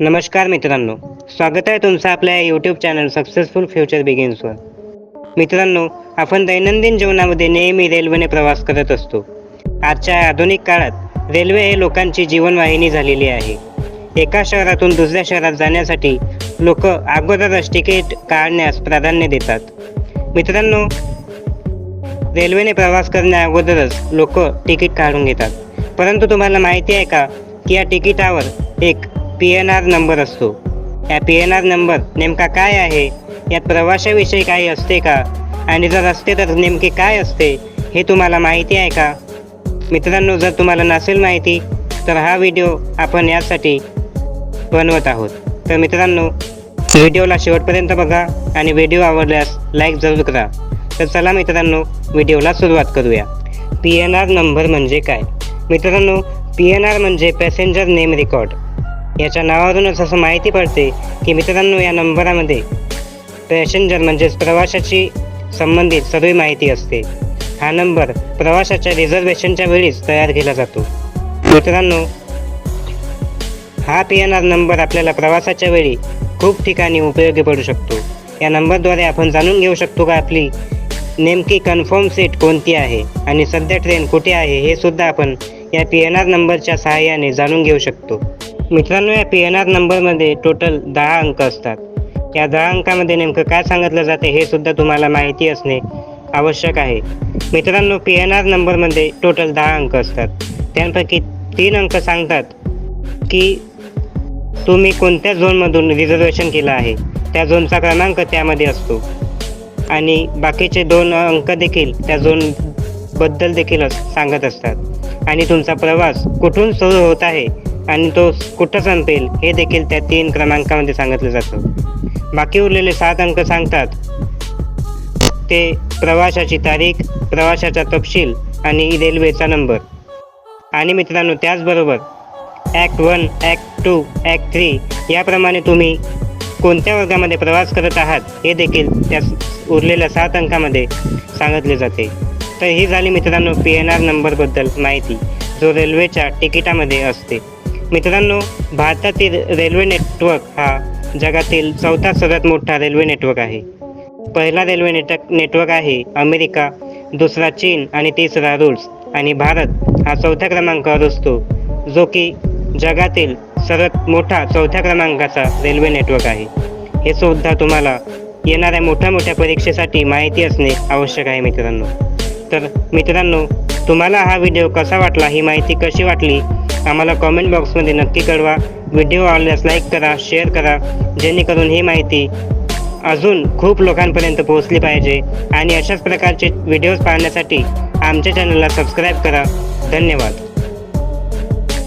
नमस्कार मित्रांनो स्वागत आहे तुमचं आपल्या यूट्यूब चॅनल सक्सेसफुल फ्युचर बिगिन्सवर मित्रांनो आपण दैनंदिन जीवनामध्ये नेहमी रेल्वेने प्रवास करत असतो. आजच्या आधुनिक काळात रेल्वे हे लोकांची जीवनवाहिनी झालेली आहे. एका शहरातून दुसऱ्या शहरात जाण्यासाठी लोक अगोदरच तिकीट काढण्यास प्राधान्य देतात. मित्रांनो रेल्वेने प्रवास करण्या अगोदरच लोक तिकीट काढून घेतात. परंतु तुम्हाला माहिती आहे का की या तिकिटावर एक पी एन आर नंबर असतो. या पी एन आर नंबर नेमका काय आहे? यात प्रवाशाविषयी काही असते का? आणि जर असते तर नेमके काय असते हे तुम्हाला माहिती आहे का? मित्रांनो जर तुम्हाला नसेल माहिती तर हा व्हिडिओ आपण यासाठी बनवत आहोत. तर मित्रांनो व्हिडिओला शेवटपर्यंत बघा आणि व्हिडिओ आवडल्यास लाईक जरूर करा. तर चला मित्रांनो व्हिडिओला सुरुवात करूया. पी एन आर नंबर म्हणजे काय? मित्रांनो पी एन आर म्हणजे पॅसेंजर नेम रेकॉर्ड. याच्या नावावरूनच असं माहिती पडते की मित्रांनो या नंबरामध्ये पॅसेंजर म्हणजेच प्रवाशाची संबंधित सर्व माहिती असते. हा नंबर प्रवाशाच्या रिझर्वेशनच्या वेळीच तयार केला जातो. मित्रांनो हा पी एन आर नंबर आपल्याला प्रवासाच्या वेळी खूप ठिकाणी उपयोगी पडू शकतो. या नंबरद्वारे आपण जाणून घेऊ शकतो का आपली नेमकी कन्फर्म सीट कोणती आहे आणि सध्या ट्रेन कुठे आहे हे सुद्धा आपण या पी एन आर नंबरच्या सहाय्याने जाणून घेऊ शकतो. मित्रांनो या पी एन आर नंबरमध्ये टोटल दहा अंक असतात. या दहा अंकामध्ये नेमकं काय सांगितलं जाते हे सुद्धा तुम्हाला माहिती असणे आवश्यक आहे. मित्रांनो पी एन आर नंबरमध्ये टोटल दहा अंक असतात. त्यांपैकी तीन अंक सांगतात की तुम्ही कोणत्या झोनमधून रिझर्वेशन केलं आहे. त्या झोनचा क्रमांक त्यामध्ये असतो. आणि बाकीचे दोन अंक देखील त्या झोनबद्दल देखील सांगत असतात. आणि तुमचा प्रवास कुठून सुरू होत आहे आणि तो कुठं संपेल हे देखील त्या तीन क्रमांकामध्ये सांगितलं जातं. बाकी उरलेले सात अंक सांगतात. ते प्रवाशाची तारीख प्रवाशाचा तपशील आणि रेल्वेचा नंबर. आणि मित्रांनो त्याचबरोबर act one act two act three याप्रमाणे तुम्ही कोणत्या वर्गामध्ये प्रवास करत आहात हे देखील त्या उरलेल्या सात अंकामध्ये सांगितले जाते. तर ही झाली मित्रांनो पी एन आर नंबरबद्दल माहिती जो रेल्वेच्या तिकिटामध्ये असते. मित्रांनो भारतातील रेल्वे नेटवर्क हा जगातील चौथा सर्वात मोठा रेल्वे नेटवर्क आहे. पहिला रेल्वे नेटवर्क नेटवर्क आहे अमेरिका दुसरा चीन आणि तिसरा रूस आणि भारत हा चौथ्या क्रमांकावर असतो जो की जगातील सर्वात मोठा चौथ्या क्रमांकाचा रेल्वे नेटवर्क आहे. हे सुद्धा तुम्हाला येणाऱ्या मोठ्या मोठ्या परीक्षेसाठी माहिती असणे आवश्यक आहे मित्रांनो. तर मित्रांनो तुम्हाला हा व्हिडिओ कसा वाटला ही माहिती कशी वाटली? आम्हाला कॉमेंट बॉक्समध्ये नक्की कळवा. व्हिडिओ आवडल्यास लाईक करा शेअर करा. जेणेकरून ही माहिती अजून खूप लोकांपर्यंत पोहोचली पाहिजे. आणि अशाच प्रकारचे व्हिडिओज पाहण्यासाठी आमच्या चॅनलला सबस्क्राईब करा. धन्यवाद.